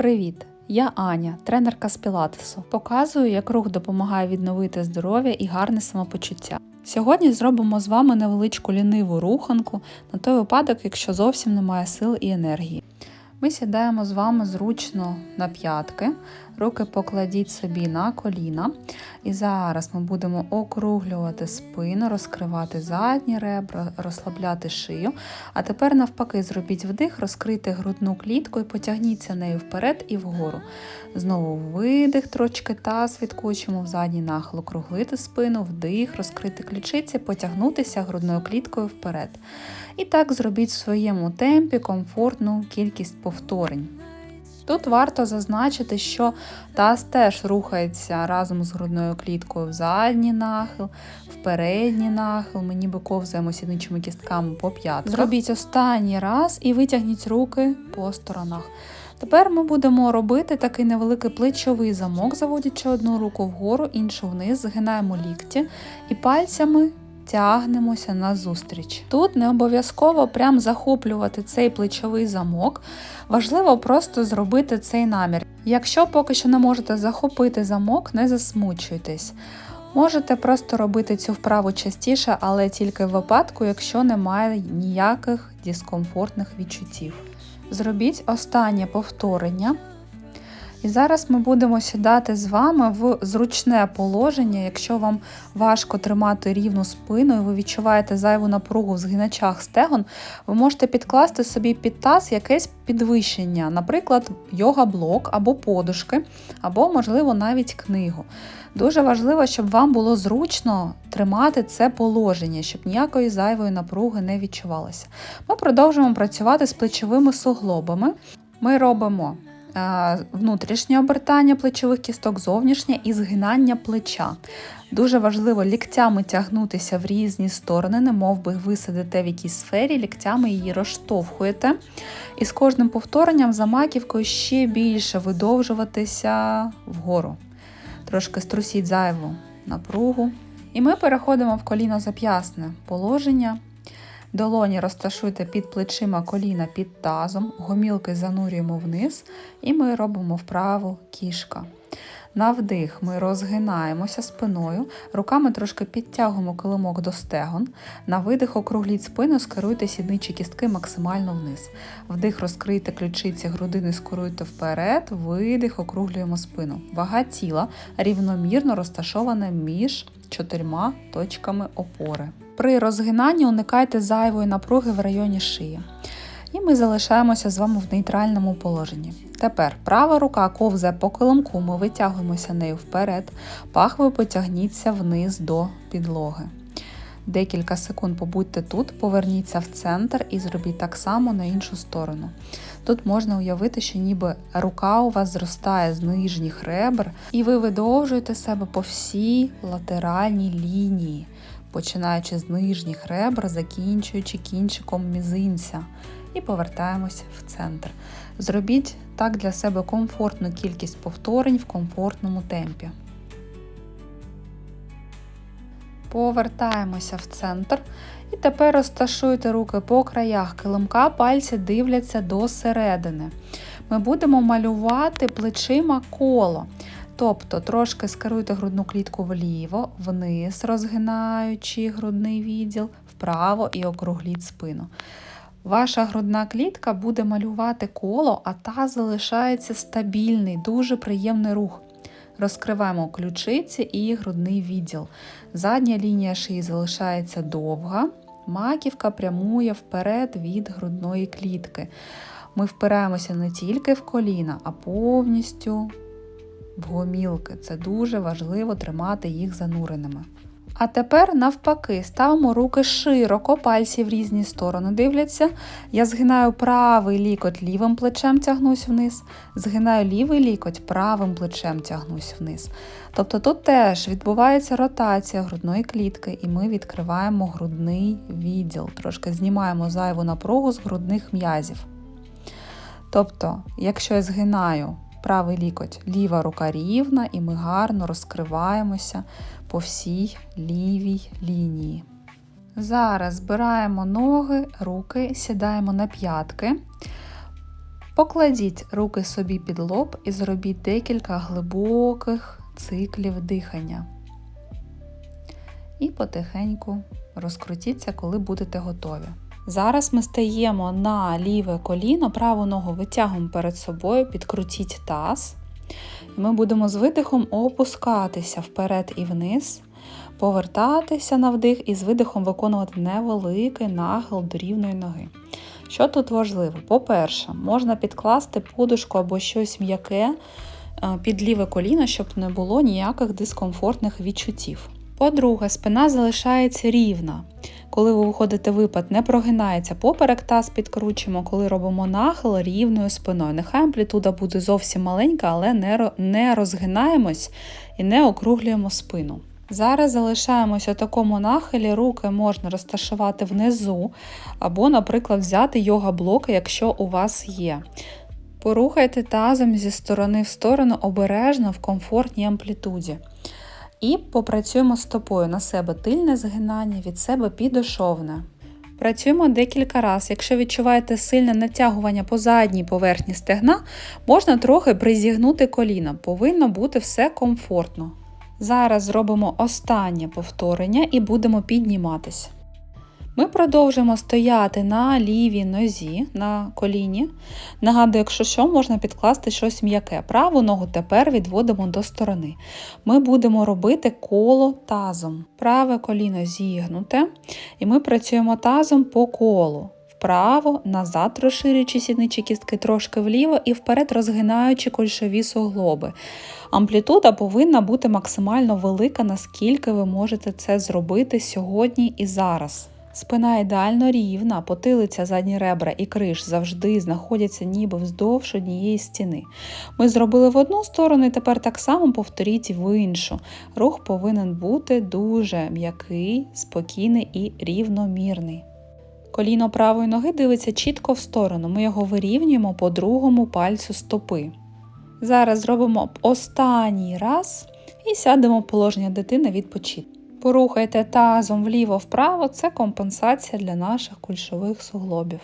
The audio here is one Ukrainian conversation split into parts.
Привіт! Я Аня, тренерка з Пілатесу. Показую, як рух допомагає відновити здоров'я і гарне самопочуття. Сьогодні зробимо з вами невеличку ліниву руханку на той випадок, якщо зовсім немає сил і енергії. Ми сідаємо з вами зручно на п'ятки, руки покладіть собі на коліна. І зараз ми будемо округлювати спину, розкривати задні ребра, розслабляти шию. А тепер, навпаки, зробіть вдих, розкрийте грудну клітку і потягніться нею вперед і вгору. Знову видих, трошки таз відкочимо в задній нахил, округлити спину, вдих, розкрити ключиці, потягнутися грудною кліткою вперед. І так зробіть в своєму темпі комфортну кількість повторень. Тут варто зазначити, що таз теж рухається разом з грудною кліткою в задній нахил, в передній нахил. Ми ніби ковзаємо сідничими кістками по п'ятках. Зробіть останній раз і витягніть руки по сторонах. Тепер ми будемо робити такий невеликий плечовий замок, заводячи одну руку вгору, іншу вниз, згинаємо лікті і пальцями тягнемося назустріч. Тут не обов'язково прям захоплювати цей плечовий замок, важливо просто зробити цей намір. Якщо поки що не можете захопити замок, не засмучуйтесь. Можете просто робити цю вправу частіше, але тільки в випадку, якщо немає ніяких дискомфортних відчуттів. Зробіть останнє повторення. І зараз ми будемо сідати з вами в зручне положення. Якщо вам важко тримати рівну спину і ви відчуваєте зайву напругу в згиначах стегон, ви можете підкласти собі під таз якесь підвищення, наприклад, йога-блок або подушки, або, можливо, навіть книгу. Дуже важливо, щоб вам було зручно тримати це положення, щоб ніякої зайвої напруги не відчувалося. Ми продовжуємо працювати з плечовими суглобами. Ми робимо внутрішнє обертання плечових кісток, зовнішнє і згинання плеча. Дуже важливо ліктями тягнутися в різні сторони, не мов би ви сидите в якійсь сфері, ліктями її розштовхуєте. І з кожним повторенням за маківкою ще більше видовжуватися вгору. Трошки струсіть зайву напругу. І ми переходимо в коліно зап'ясне положення. Долоні розташуйте під плечима коліна під тазом, гомілки занурюємо вниз і ми робимо вправу кішка. На вдих ми розгинаємося спиною, руками трошки підтягуємо килимок до стегон. На видих округліть спину, скеруйте сідничі кістки максимально вниз. Вдих розкрийте ключиці, грудини скоруйте вперед, видих, округлюємо спину. Вага тіла рівномірно розташована між чотирма точками опори. При розгинанні уникайте зайвої напруги в районі шиї. І ми залишаємося з вами в нейтральному положенні. Тепер права рука ковзає по килимку, ми витягуємося нею вперед, пахвою потягніться вниз до підлоги. Декілька секунд побудьте тут, поверніться в центр і зробіть так само на іншу сторону. Тут можна уявити, що ніби рука у вас зростає з нижніх ребр, і ви видовжуєте себе по всій латеральній лінії починаючи з нижніх ребр, закінчуючи кінчиком мізинця. І повертаємось в центр. Зробіть так для себе комфортну кількість повторень в комфортному темпі. Повертаємося в центр. І тепер розташуйте руки по краях килимка, пальці дивляться до середини. Ми будемо малювати плечима коло. Тобто трошки скеруйте грудну клітку вліво, вниз, розгинаючи грудний відділ, вправо і округліть спину. Ваша грудна клітка буде малювати коло, а та залишається стабільний, дуже приємний рух. Розкриваємо ключиці і грудний відділ. Задня лінія шиї залишається довга, маківка прямує вперед від грудної клітки. Ми впираємося не тільки в коліна, а повністю в гомілки. Це дуже важливо тримати їх зануреними. А тепер, навпаки, ставимо руки широко, пальці в різні сторони дивляться. Я згинаю правий лікоть лівим плечем тягнусь вниз, згинаю лівий лікоть правим плечем тягнусь вниз. Тобто тут теж відбувається ротація грудної клітки, і ми відкриваємо грудний відділ, трошки знімаємо зайву напругу з грудних м'язів. Тобто, якщо я згинаю правий лікоть, ліва рука рівна, і ми гарно розкриваємося по всій лівій лінії. Зараз збираємо ноги, руки, сідаємо на п'ятки. Покладіть руки собі під лоб і зробіть декілька глибоких циклів дихання. І потихеньку розкрутіться, коли будете готові. Зараз ми стаємо на ліве коліно, праву ногу витягуємо перед собою, підкрутіть таз. Ми будемо з видихом опускатися вперед і вниз, повертатися на вдих і з видихом виконувати невеликий нахил до рівної ноги. Що тут важливо? По-перше, можна підкласти подушку або щось м'яке е, під ліве коліно, щоб не було ніяких дискомфортних відчуттів. По-друге, спина залишається рівна. Коли ви виходите випад, не прогинається поперек таз підкручуємо, коли робимо нахил рівною спиною. Нехай амплітуда буде зовсім маленька, але не розгинаємось і не округлюємо спину. Зараз залишаємось у такому нахилі, руки можна розташувати внизу, або, наприклад, взяти йога-блоки, якщо у вас є. Порухайте тазом зі сторони в сторону обережно в комфортній амплітуді. І попрацюємо стопою на себе тильне згинання, від себе підошовне. Працюємо декілька разів. Якщо відчуваєте сильне натягування по задній поверхні стегна, можна трохи призігнути коліна. Повинно бути все комфортно. Зараз зробимо останнє повторення і будемо підніматися. Ми продовжуємо стояти на лівій нозі, на коліні. Нагадую, якщо що, можна підкласти щось м'яке. Праву ногу тепер відводимо до сторони. Ми будемо робити коло тазом. Праве коліно зігнуте, і ми працюємо тазом по колу. Вправо, назад, розширюючи сідничі кістки трошки вліво і вперед розгинаючи кольшові суглоби. Амплітуда повинна бути максимально велика, наскільки ви можете це зробити сьогодні і зараз. Спина ідеально рівна, потилиця, задні ребра і криш завжди знаходяться ніби вздовж однієї стіни. Ми зробили в одну сторону і тепер так само повторіть в іншу. Рух повинен бути дуже м'який, спокійний і рівномірний. Коліно правої ноги дивиться чітко в сторону. Ми його вирівнюємо по другому пальцю стопи. Зараз зробимо останній раз і сядемо в положення дитини відпочити. Порухайте тазом вліво-вправо, це компенсація для наших кульшових суглобів.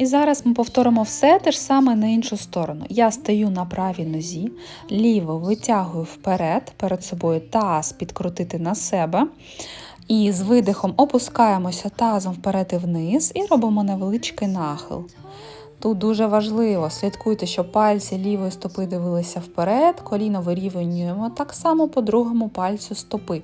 І зараз ми повторимо все те ж саме на іншу сторону. Я стою на правій нозі, ліво витягую вперед, перед собою таз підкрутити на себе. І з видихом опускаємося тазом вперед і вниз і робимо невеличкий нахил. Тут дуже важливо, слідкуйте, щоб пальці лівої стопи дивилися вперед, коліно вирівнюємо так само по другому пальцю стопи.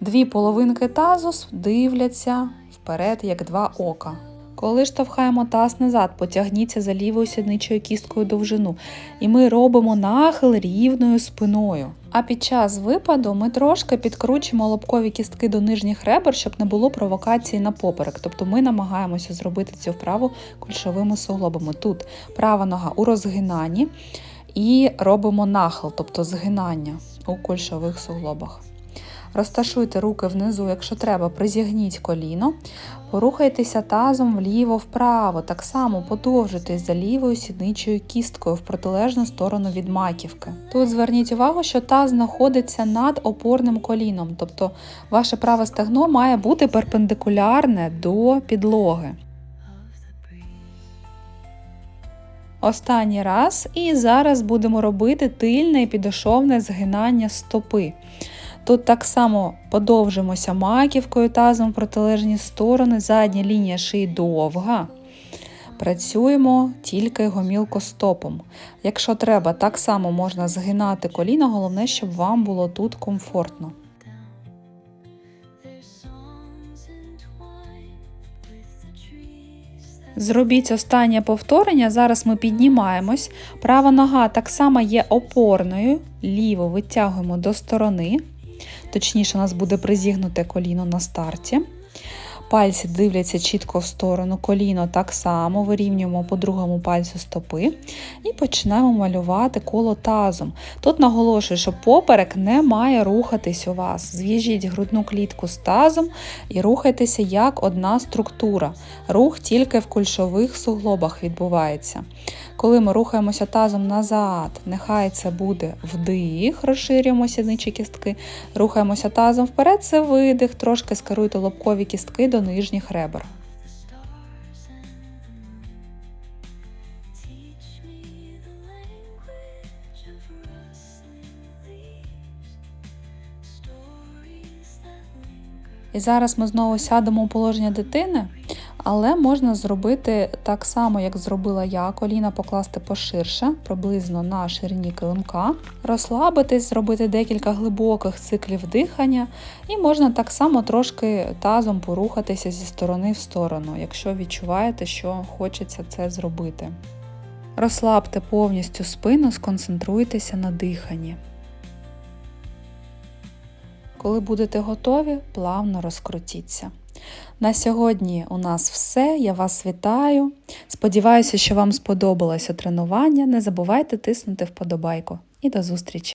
Дві половинки тазу дивляться вперед, як два ока. Коли штовхаємо таз назад, потягніться за лівою сідничою кісткою довжину. І ми робимо нахил рівною спиною. А під час випаду ми трошки підкручуємо лобкові кістки до нижніх ребер, щоб не було провокації на поперек. Тобто ми намагаємося зробити цю вправу кульшовими суглобами. Тут права нога у розгинанні і робимо нахил, тобто згинання у кульшових суглобах. Розташуйте руки внизу, якщо треба, призігніть коліно, порухайтеся тазом вліво-вправо, так само подовжуйтесь за лівою сідничою кісткою в протилежну сторону від маківки. Тут зверніть увагу, що таз знаходиться над опорним коліном, тобто ваше праве стегно має бути перпендикулярне до підлоги. Останній раз, і зараз будемо робити тильне і підошовне згинання стопи. Тут так само подовжимося маківкою тазом в протилежні сторони, задня лінія шиї довга. Працюємо тільки гомілкостопом. Якщо треба, так само можна згинати коліна, головне, щоб вам було тут комфортно. Зробіть останнє повторення. Зараз ми піднімаємось. Права нога так само є опорною, ліву витягуємо до сторони точніше, у нас буде призігнуте коліно на старті. Пальці дивляться чітко в сторону, коліно так само вирівнюємо по другому пальцю стопи і починаємо малювати коло тазом. Тут наголошую, що поперек не має рухатись у вас. Зв'яжіть грудну клітку з тазом і рухайтеся як одна структура. Рух тільки в кульшових суглобах відбувається. Коли ми рухаємося тазом назад, нехай це буде вдих, розширюємо сідничі кістки, рухаємося тазом вперед, це видих, трошки скеруйте лобкові кістки до нижніх ребер. І зараз ми знову сядемо у положення дитини, але можна зробити так само, як зробила я, коліна покласти поширше, приблизно на ширині килимка, розслабитись, зробити декілька глибоких циклів дихання, і можна так само трошки тазом порухатися зі сторони в сторону, якщо відчуваєте, що хочеться це зробити. Розслабте повністю спину, сконцентруйтеся на диханні. Коли будете готові, плавно розкрутіться. На сьогодні у нас все. Я вас вітаю. Сподіваюся, що вам сподобалося тренування. Не забувайте тиснути вподобайку. І до зустрічі!